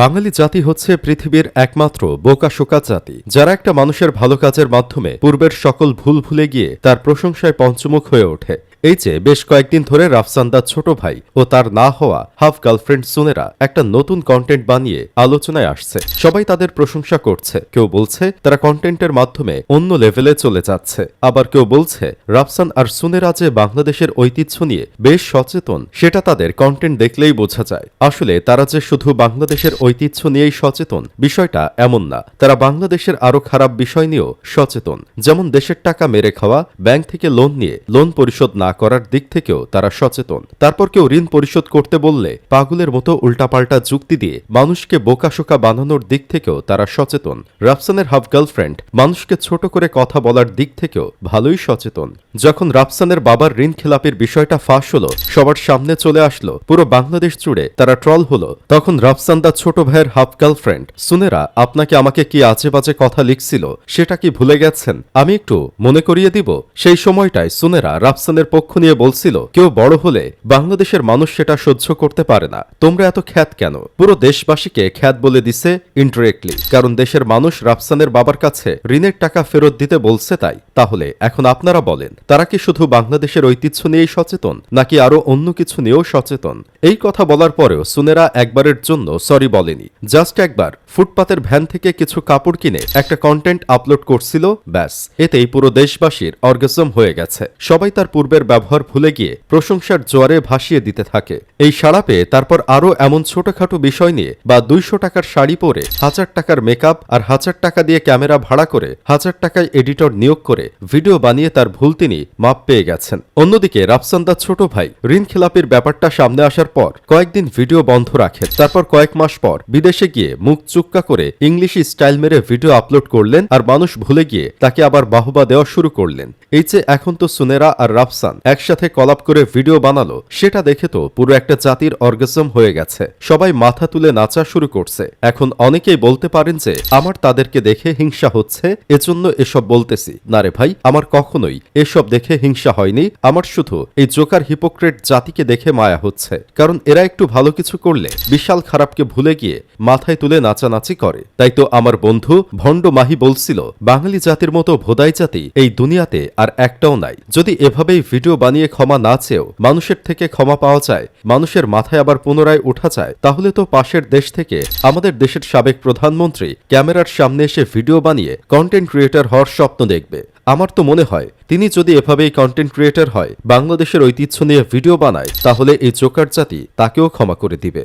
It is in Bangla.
বাঙালি জাতি হচ্ছে পৃথিবীর একমাত্র বোকাশোকা জাতি, যারা একটা মানুষের ভালো কাজের মাধ্যমে পূর্বের সকল ভুল ভুলে গিয়ে তার প্রশংসায় পঞ্চমুখ হয়ে ওঠে। এই যে বেশ কয়েকদিন ধরে রাফসান রাফসান্দার ছোট ভাই ও তার না হওয়া হাফ গার্লফ্রেন্ড সুনেরা একটা নতুন কন্টেন্ট বানিয়ে আলোচনায় আসছে। সবাই তাদের প্রশংসা করছে। কেউ বলছে তারা কন্টেন্টের মাধ্যমে অন্য লেভেলে চলে যাচ্ছে। আবার কেউ বলছে রাফসান আর সুনেরা যে বাংলাদেশের ঐতিহ্য নিয়ে বেশ সচেতন, সেটা তাদের কন্টেন্ট দেখলেই বোঝা যায়। আসলে তারা যে শুধু বাংলাদেশের ঐতিহ্য নিয়েই সচেতন, বিষয়টা এমন না। তারা বাংলাদেশের আরও খারাপ বিষয় নিয়েও সচেতন। যেমন দেশের টাকা মেরে খাওয়া, ব্যাংক থেকে লোন নিয়ে লোন পরিশোধ না করার দিক থেকেও তারা সচেতন। তারপর কেউ ঋণ পরিশোধ করতে বললে পাগলের মতো উল্টাপাল্টা যুক্তি দিয়ে মানুষকে বোকাশোকা বানানোর দিক থেকেও তারা সচেতন। রাফসানের হাফ গার্লফ্রেন্ড মানুষকে ছোট করে কথা বলার দিক থেকেও ভালোই সচেতন। যখন রাফসানের বাবার ঋণ খেলাপির বিষয়টা ফাঁস হলো, সবার সামনে চলে আসলো, পুরো বাংলাদেশ জুড়ে তারা ট্রল হলো। তখন রাফসান দা ছোট ভাইয়ের হাফ গার্লফ্রেন্ড, সুনেরা, আপনাকে আমাকে কি আজে বাজে কথা লিখছিল? সেটা কি ভুলে গেছেন? আমি একটু মনে করিয়ে দিব? সেই সময়টায় সুনেরা রাফসানের পক্ষ নিয়ে বলছিল, কেউ বড় হলে বাংলাদেশের মানুষ সেটা সহ্য করতে পারে না। তোমরা এত খ্যাত কেন? পুরো দেশবাসীকে খ্যাত বলে দিছে ইনডিরেক্টলি কারণ দেশের মানুষ রাফসানের বাবার কাছে ঋণের টাকা ফেরত দিতে বলছে তাই। তাহলে এখন আপনারা বলেন, তারা কি শুধু বাংলাদেশের ঐতিহ্য নিয়েই সচেতন, নাকি আরও অন্য কিছু নিয়েও সচেতন? এই কথা বলার পরেও সুনেরা একবারের জন্য সরি বলেনি। জাস্ট একবার ফুটপাতের ভ্যান থেকে কিছু কাপড় কিনে একটা কন্টেন্ট আপলোড করছিল, ব্যাস, এতেই পুরো দেশবাসীর অর্গাজম হয়ে গেছে। সবাই তার পূর্বের ব্যবহার ভুলে গিয়ে প্রশংসার জোয়ারে ভাসিয়ে দিতে থাকে। এই সাড়া পেয়ে তারপর আরও এমন ছোটখাটো বিষয় নিয়ে বা দুইশো টাকার শাড়ি পরে হাজার টাকার মেকআপ আর হাজার টাকা দিয়ে ক্যামেরা ভাড়া করে হাজার টাকায় এডিটর নিয়োগ করে ভিডিও বানিয়ে তার ভুল তিনি মাপ পেয়ে গেছেন। অন্যদিকে রাফসান্দার ছোট ভাই ঋণ খেলাপির ব্যাপারটা সামনে আসার পর কয়েকদিন ভিডিও বন্ধ রাখেন। তারপর কয়েক মাস পর বিদেশে গিয়ে মুখ চুক্কা করে ইংলিশ স্টাইল মেরে ভিডিও আপলোড করলেন আর মানুষ ভুলে গিয়ে তাকে আবার বাহবা দেওয়া শুরু করলেন। এই যে এখন তো সুনেরা আর রাফসান একসাথে কলাপ করে ভিডিও বানালো। সেটা দেখে তো পুরো একটা জাতির অর্গাজম হয়ে গেছে। সবাই মাথা তুলে নাচা শুরু করছে। এখন অনেকেই বলতে পারেন যে, আমার তাদেরকে দেখে হিংসা হচ্ছে, এজন্য এসব বলতেছি। না রে ভাই, আমার কখনোই এসব দেখে হিংসা হয়নি। আমার শুধু এই জোকার হিপোক্রেট জাতিকে দেখে মায়া হচ্ছে। কারণ এরা একটু ভালো কিছু করলে বিশাল খারাপকে ভুলে গিয়ে মাথায় তুলে নাচানাচি করে। তাই তো আমার বন্ধু ভণ্ড মাহি বলছিল, বাঙালি জাতির মতো ভোদাই জাতি এই দুনিয়াতে আর একটাও নাই। যদি এভাবেই ভিডিও বানিয়ে ক্ষমা না চেয়েও মানুষের থেকে ক্ষমা পাওয়া যায়, মানুষের মাথায় আবার পুনরায় উঠা যায়, তাহলে তো পাশের দেশ থেকে আমাদের দেশের সাবেক প্রধানমন্ত্রী ক্যামেরার সামনে এসে ভিডিও বানিয়ে কন্টেন্ট ক্রিয়েটর হওয়ার স্বপ্ন দেখবে। আমার তো মনে হয়, তিনি যদি এভাবেই কন্টেন্ট ক্রিয়েটর হয়, বাংলাদেশের ঐতিহ্য নিয়ে ভিডিও বানায়, তাহলে এই চোকার জাতি তাকেও ক্ষমা করে দিবে।